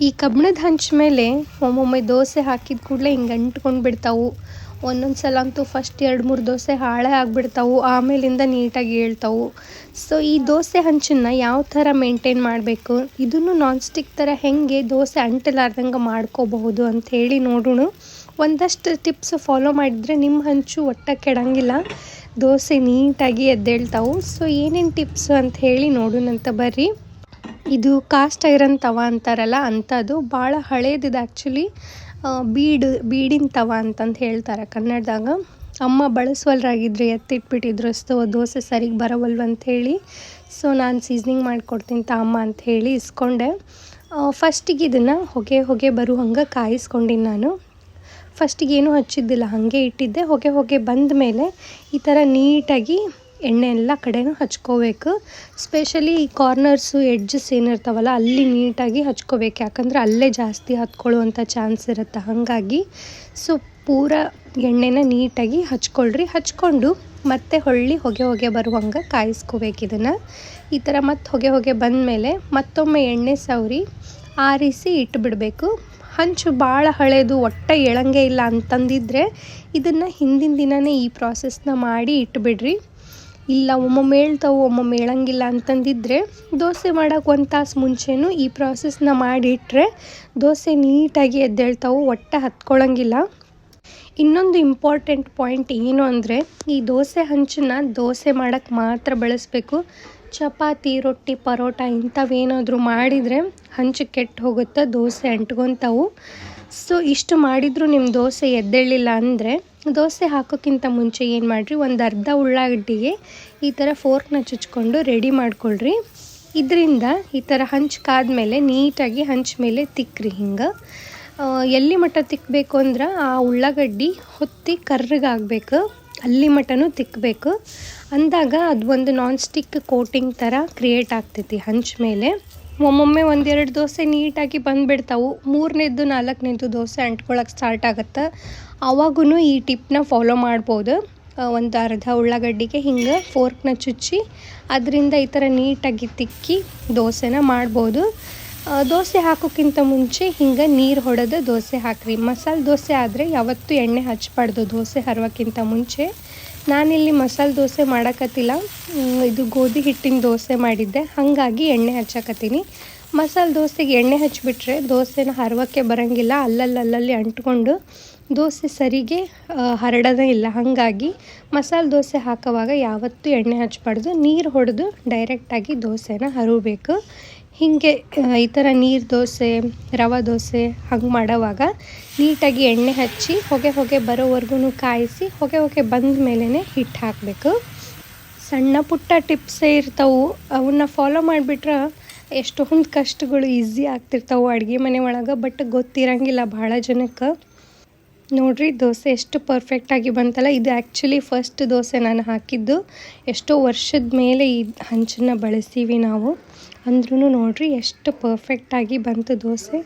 ಈ ಕಬ್ಬಿಣದ ಹಂಚ ಮೇಲೆ ಒಮ್ಮೊಮ್ಮೆ ದೋಸೆ ಹಾಕಿದ ಕೂಡಲೇ ಹಿಂಗೆ ಅಂಟ್ಕೊಂಡು ಬಿಡ್ತಾವು. ಒಂದೊಂದು ಸಲ ಅಂತೂ ಫಸ್ಟ್ ಎರಡು ಮೂರು ದೋಸೆ ಹಾಳೆ ಆಗಿಬಿಡ್ತಾವು. ಆಮೇಲಿಂದ ನೀಟಾಗಿ ಹೇಳ್ತಾವು. ಸೊ ಈ ದೋಸೆ ಹಂಚನ್ನು ಯಾವ ಥರ ಮೇಂಟೈನ್ ಮಾಡಬೇಕು? ಇದನ್ನು ನಾನ್ ಸ್ಟಿಕ್ ಥರ ಹೇಗೆ ದೋಸೆ ಅಂಟಲಾರ್ದಂಗೆ ಮಾಡ್ಕೋಬಹುದು ಅಂತ ಹೇಳಿ ನೋಡೋಣ. ಒಂದಷ್ಟು ಟಿಪ್ಸ್ ಫಾಲೋ ಮಾಡಿದರೆ ನಿಮ್ಮ ಹಂಚು ಒಟ್ಟ ಕೆಡಂಗಿಲ್ಲ. ದೋಸೆ ನೀಟಾಗಿ ಎದ್ದೇಳ್ತಾವು. ಸೊ ಏನೇನು ಟಿಪ್ಸ್ ಅಂತ ಹೇಳಿ ನೋಡೋಣಂತ ಬರ್ರಿ. ಇದು ಕಾಸ್ಟ್ ಐರನ್ ತವ ಅಂತಾರಲ್ಲ ಅಂಥದ್ದು ಭಾಳ ಹಳೇದಿದೆ ಆ್ಯಕ್ಚುಲಿ ಬೀಡು, ಬೀಡಿನ ತವ ಅಂತಂದು ಹೇಳ್ತಾರೆ ಕನ್ನಡದಾಗ. ಅಮ್ಮ ಬಳಸುವಲ್ರಾಗಿದ್ರಿ ಎತ್ತಿಟ್ಬಿಟ್ಟಿದ್ರು ಅಷ್ಟು ದೋಸೆ ಸರಿಗೆ ಬರವಲ್ವ ಅಂಥೇಳಿ ಸೊ ನಾನು ಸೀಸ್ನಿಂಗ್ ಮಾಡಿಕೊಡ್ತೀನಿ ಅಮ್ಮ ಅಂತ ಹೇಳಿ ಇಸ್ಕೊಂಡೆ ಫಸ್ಟಿಗೆ ಇದನ್ನು ಹೊಗೆ ಹೊಗೆ ಬರೋ ಹಂಗೆ ಕಾಯಿಸ್ಕೊಂಡಿನಿ ನಾನು. ಫಸ್ಟಿಗೆ ಏನೂ ಹಚ್ಚಿದ್ದಿಲ್ಲ, ಹಾಗೆ ಇಟ್ಟಿದ್ದೆ. ಹೊಗೆ ಹೊಗೆ ಬಂದ ಮೇಲೆ ಈ ಥರ ನೀಟಾಗಿ ಎಣ್ಣೆ ಎಲ್ಲ ಕಡೆನೂ ಹಚ್ಕೋಬೇಕು. ಸ್ಪೆಷಲಿ ಈ ಕಾರ್ನರ್ಸು ಎಡ್ಜಸ್ ಏನಿರ್ತಾವಲ್ಲ, ಅಲ್ಲಿ ನೀಟಾಗಿ ಹಚ್ಕೋಬೇಕು. ಯಾಕಂದ್ರೆ ಅಲ್ಲೇ ಜಾಸ್ತಿ ಹತ್ಕೊಳ್ಳುವಂಥ ಚಾನ್ಸ್ ಇರುತ್ತೆ. ಹಾಗಾಗಿ ಸೊ ಪೂರ ಎಣ್ಣೆನ ನೀಟಾಗಿ ಹಚ್ಕೊಳ್ರಿ. ಹಚ್ಕೊಂಡು ಮತ್ತೆ ಹೊಳ್ಳಿ ಹೊಗೆ ಹೊಗೆ ಬರುವಂಗೆ ಕಾಯಿಸ್ಕೋಬೇಕು ಇದನ್ನು. ಈ ಥರ ಮತ್ತೆ ಹೊಗೆ ಹೊಗೆ ಬಂದಮೇಲೆ ಮತ್ತೊಮ್ಮೆ ಎಣ್ಣೆ ಸವರಿ ಆರಿಸಿ ಇಟ್ಟುಬಿಡಬೇಕು ಹಂಚು ಭಾಳ ಹಳೆಯದು ಒಟ್ಟೆ ಎಳಂಗೆ ಇಲ್ಲ ಅಂತಂದಿದ್ರೆ ಇದನ್ನು ಹಿಂದಿನ ದಿನವೇ ಈ ಪ್ರಾಸೆಸ್ನ ಮಾಡಿ ಇಟ್ಬಿಡ್ರಿ. ಇಲ್ಲ, ಒಮ್ಮೊಮ್ಮೆ ಹೇಳ್ತಾವೆ, ಒಮ್ಮೊಮ್ಮೆ ಹೇಳಂಗಿಲ್ಲ ಅಂತಂದಿದ್ದರೆ ದೋಸೆ ಮಾಡೋಕೆ ಒಂದು ತಾಸು ಮುಂಚೆನೂ ಈ ಪ್ರಾಸೆಸ್ನ ಮಾಡಿಟ್ರೆ ದೋಸೆ ನೀಟಾಗಿ ಎದ್ದೇಳ್ತಾವೆ, ಒಟ್ಟೆ ಹತ್ಕೊಳ್ಳಂಗಿಲ್ಲ ಇನ್ನೊಂದು ಇಂಪಾರ್ಟೆಂಟ್ ಪಾಯಿಂಟ್ ಏನು ಅಂದರೆ ಈ ದೋಸೆ ಹಂಚನ್ನ ದೋಸೆ ಮಾಡೋಕ್ಕೆ ಮಾತ್ರ ಬಳಸಬೇಕು. ಚಪಾತಿ, ರೊಟ್ಟಿ, ಪರೋಟ ಇಂಥವೇನಾದರೂ ಮಾಡಿದರೆ ಹಂಚು ಕೆಟ್ಟು ಹೋಗುತ್ತೆ ದೋಸೆ ಅಂಟ್ಕೊತಾವು. ಸೊ ಇಷ್ಟು ಮಾಡಿದರೂ ನಿಮ್ಮ ದೋಸೆ ಎದ್ದೇಳಿಲ್ಲ ಅಂದರೆ, ದೋಸೆ ಹಾಕೋಕ್ಕಿಂತ ಮುಂಚೆ ಏನು ಮಾಡಿರಿ, ಒಂದು ಅರ್ಧ ಉಳ್ಳಾಗಡ್ಡಿಗೆ ಈ ಥರ ಫೋರ್ಕ್ನ ಚುಚ್ಕೊಂಡು ರೆಡಿ ಮಾಡ್ಕೊಳ್ರಿ. ಇದರಿಂದ ಈ ಥರ ಕಾದ ಮೇಲೆ ನೀಟಾಗಿ ಹಂಚ್ ಮೇಲೆ ತಿಕ್ಕ್ರಿ ಹಿಂಗೆ. ಎಲ್ಲಿ ಮಟ್ಟ ತಿಕ್ಕಬೇಕು ಅಂದ್ರೆ, ಆ ಉಳ್ಳಾಗಡ್ಡಿ ಹೊತ್ತಿ ಕರ್ರಗಾಗಬೇಕು ಅಲ್ಲಿ ಮಟನೂ ತಿಕ್ಕಬೇಕು ಅಂದಾಗ ಅದು ಒಂದು ನಾನ್ ಸ್ಟಿಕ್ ಕೋಟಿಂಗ್ ಥರ ಕ್ರಿಯೇಟ್ ಆಗ್ತೈತಿ ಹಂಚ ಮೇಲೆ. ಒಮ್ಮೊಮ್ಮೆ ಒಂದೆರಡು ದೋಸೆ ನೀಟಾಗಿ ಬಂದುಬಿಡ್ತಾವು. ಮೂರನೇದ್ದು ನಾಲ್ಕನೇದು ದೋಸೆ ಅಂಟ್ಕೊಳಕ್ಕೆ ಸ್ಟಾರ್ಟ್ ಆಗುತ್ತೆ. ಆವಾಗೂ ಈ ಟಿಪ್ನ ಫಾಲೋ ಮಾಡ್ಬೋದು. ಒಂದು ಅರ್ಧ ಉಳ್ಳಾಗಡ್ಡಿಗೆ ಹಿಂಗೆ ಫೋರ್ಕ್ನ ಚುಚ್ಚಿ ಅದರಿಂದ ಈ ಥರ ನೀಟಾಗಿ ತಿಕ್ಕಿ ದೋಸೆನ ಮಾಡ್ಬೋದು. ದೋಸೆ ಹಾಕೋಕ್ಕಿಂತ ಮುಂಚೆ ಹಿಂಗೆ ನೀರು ಹೊಡೆದು ದೋಸೆ ಹಾಕ್ರಿ. ಮಸಾಲೆ ದೋಸೆ ಆದರೆ ಯಾವತ್ತೂ ಎಣ್ಣೆ ಹಚ್ಚಬಾರ್ದು ದೋಸೆ ಹರೋಕ್ಕಿಂತ ಮುಂಚೆ ನಾನಿಲ್ಲಿ ಮಸಾಲೆ ದೋಸೆ ಮಾಡಕತ್ತಿಲ್ಲ. ಇದು ಗೋಧಿ ಹಿಟ್ಟಿನ ದೋಸೆ ಮಾಡಿದ್ದೆ. ಹಾಗಾಗಿ ಎಣ್ಣೆ ಹಚ್ಚಕತ್ತೀನಿ. ಮಸಾಲೆ ದೋಸೆಗೆ ಎಣ್ಣೆ ಹಚ್ಚಿಬಿಟ್ರೆ ದೋಸೆನ ಹರವಕ್ಕೆ ಬರೋಂಗಿಲ್ಲ. ಅಲ್ಲಲ್ಲಲ್ಲಿ ಅಂಟ್ಕೊಂಡು ದೋಸೆ ಸರಿಗೆ ಹರಡೋದೇ ಇಲ್ಲ. ಹಾಗಾಗಿ ಮಸಾಲೆ ದೋಸೆ ಹಾಕೋವಾಗ ಯಾವತ್ತೂ ಎಣ್ಣೆ ಹಚ್ಚಬಾರ್ದು. ನೀರು ಹೊಡೆದು ಡೈರೆಕ್ಟಾಗಿ ದೋಸೆನ ಹರಬೇಕು ಹೀಗೆ ಈ ಥರ ನೀರು ದೋಸೆ, ರವೆ ದೋಸೆ ಹಂಗೆ ಮಾಡೋವಾಗ ನೀಟಾಗಿ ಎಣ್ಣೆ ಹಚ್ಚಿ ಹೊಗೆ ಹೊಗೆ ಬರೋವರೆಗೂ ಕಾಯಿಸಿ ಹೊಗೆ ಹೊಗೆ ಬಂದ ಮೇಲೇ ಹಿಟ್ಟು ಹಾಕಬೇಕು. ಸಣ್ಣ ಪುಟ್ಟ ಟಿಪ್ಸೇ ಇರ್ತಾವೆ. ಅವನ್ನ ಫಾಲೋ ಮಾಡಿಬಿಟ್ರೆ ಎಷ್ಟೊಂದು ಕಷ್ಟಗಳು ಈಸಿ ಆಗ್ತಿರ್ತಾವೆ ಅಡುಗೆ ಮನೆ ಒಳಗೆ, ಬಟ್ ಗೊತ್ತಿರಂಗಿಲ್ಲ ಭಾಳ ಜನಕ್ಕೆ. ನೋಡಿರಿ, ದೋಸೆ ಎಷ್ಟು ಪರ್ಫೆಕ್ಟಾಗಿ ಬಂತಲ್ಲ. ಇದು ಆ್ಯಕ್ಚುಲಿ ಫಸ್ಟ್ ದೋಸೆ ನಾನು ಹಾಕಿದ್ದು. ಎಷ್ಟೋ ವರ್ಷದ ಮೇಲೆ ಈ ಹಂಚನ್ನು ಬಳಸ್ತೀವಿ ನಾವು. ಅಂದ್ರೂ ನೋಡಿರಿ ಎಷ್ಟು ಪರ್ಫೆಕ್ಟಾಗಿ ಬಂತು ದೋಸೆ.